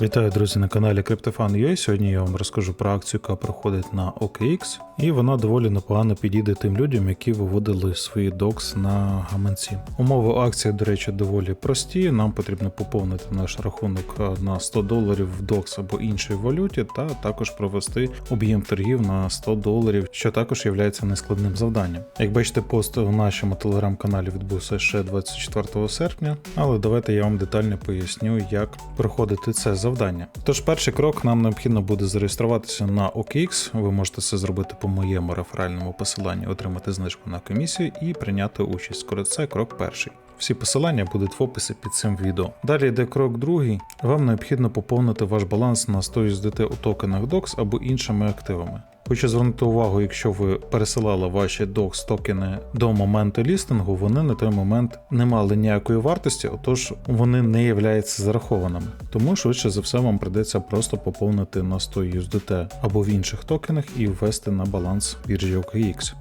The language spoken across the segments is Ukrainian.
Вітаю, друзі, на каналі CryptoFan.ua. Сьогодні я вам розкажу про акцію, яка проходить на OKX, і вона доволі непогано підійде тим людям, які виводили свої докс на гаманці. Умови акції, до речі, доволі прості. Нам потрібно поповнити наш рахунок е, на 100 доларів в докс або іншій валюті, та також провести об'єм торгів на 100 доларів, що також є нескладним завданням. Як бачите, пост у нашому телеграм-каналі відбувся ще 24 серпня, але давайте я вам детально поясню, як проходити це завдання. Тож, перший крок нам необхідно буде зареєструватися на OKX. Ви можете це зробити по моєму реферальному посиланні, отримати знижку на комісію і прийняти участь. Скоро це крок перший. Всі посилання будуть в описі під цим відео. Далі йде крок другий. Вам необхідно поповнити ваш баланс на 100 USDT у токенах DOX або іншими активами. Хочу звернути увагу, якщо ви пересилали ваші DOX токени до моменту лістингу, вони на той момент не мали ніякої вартості, отож вони не являються зарахованими. Тому швидше за все вам придеться просто поповнити на 100 USDT або в інших токенах і ввести на баланс біржі OKX.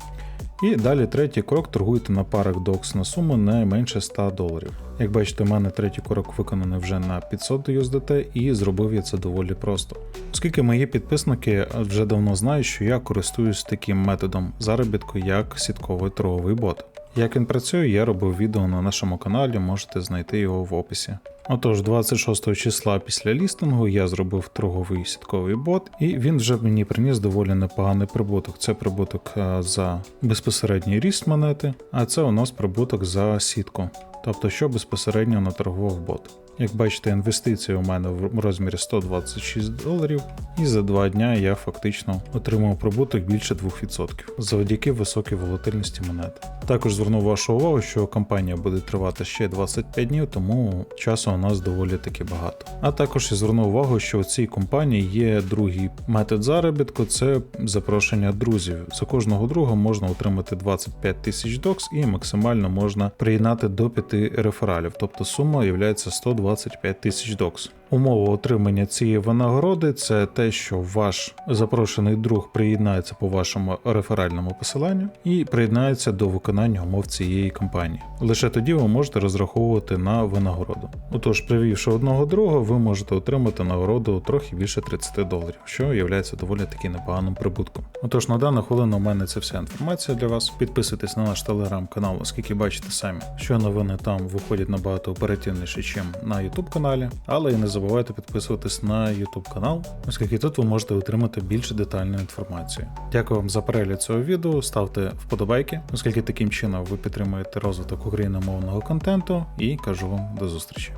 І далі третій крок торгуйте на парах DOX на суму не менше 100 доларів. Як бачите, у мене третій крок виконаний вже на 500 USDT і зробив я це доволі просто. Оскільки мої підписники вже давно знають, що я користуюсь таким методом заробітку, як сітковий торговий бот. Як він працює, я робив відео на нашому каналі, можете знайти його в описі. Отож, 26 числа після лістингу я зробив торговий сітковий бот, і він вже мені приніс доволі непоганий прибуток. Це прибуток е, за безпосередній ріст монети, а це у нас прибуток за сітку, тобто що безпосередньо наторгував бот. Як бачите, інвестиції у мене в розмірі 126 доларів, і за два дня я фактично отримав прибуток більше 2% завдяки високій волатильності монети. Також зверну вашу увагу, що кампанія буде тривати ще 25 днів, тому часу у нас доволі таки багато. А також я зверну увагу, що у цій компанії є другий метод заробітку це запрошення друзів. За кожного друга можна отримати 25 тисяч докс і максимально можна приєднати до 5 рефералів, тобто сума є 125 тисяч докс. Умова отримання цієї винагороди це те, що ваш запрошений друг приєднається по вашому реферальному посиланню і приєднається до виконання умов цієї кампанії. Лише тоді ви можете розраховувати на винагороду. Отож, привівши одного друга, ви можете отримати нагороду трохи більше 30 доларів, що є доволі таки непоганим прибутком. Отож, на дану хвилину у мене це вся інформація для вас. Підписуйтесь на наш телеграм-канал, оскільки бачите самі, що новини там виходять набагато оперативніше, ніж на YouTube каналі, але і не забувайте підписуватись на YouTube канал, оскільки тут ви можете отримати більш детальну інформацію. Дякую вам за перегляд цього відео, ставте вподобайки, оскільки таким чином ви підтримуєте розвиток україномовного контенту, і кажу вам до зустрічі.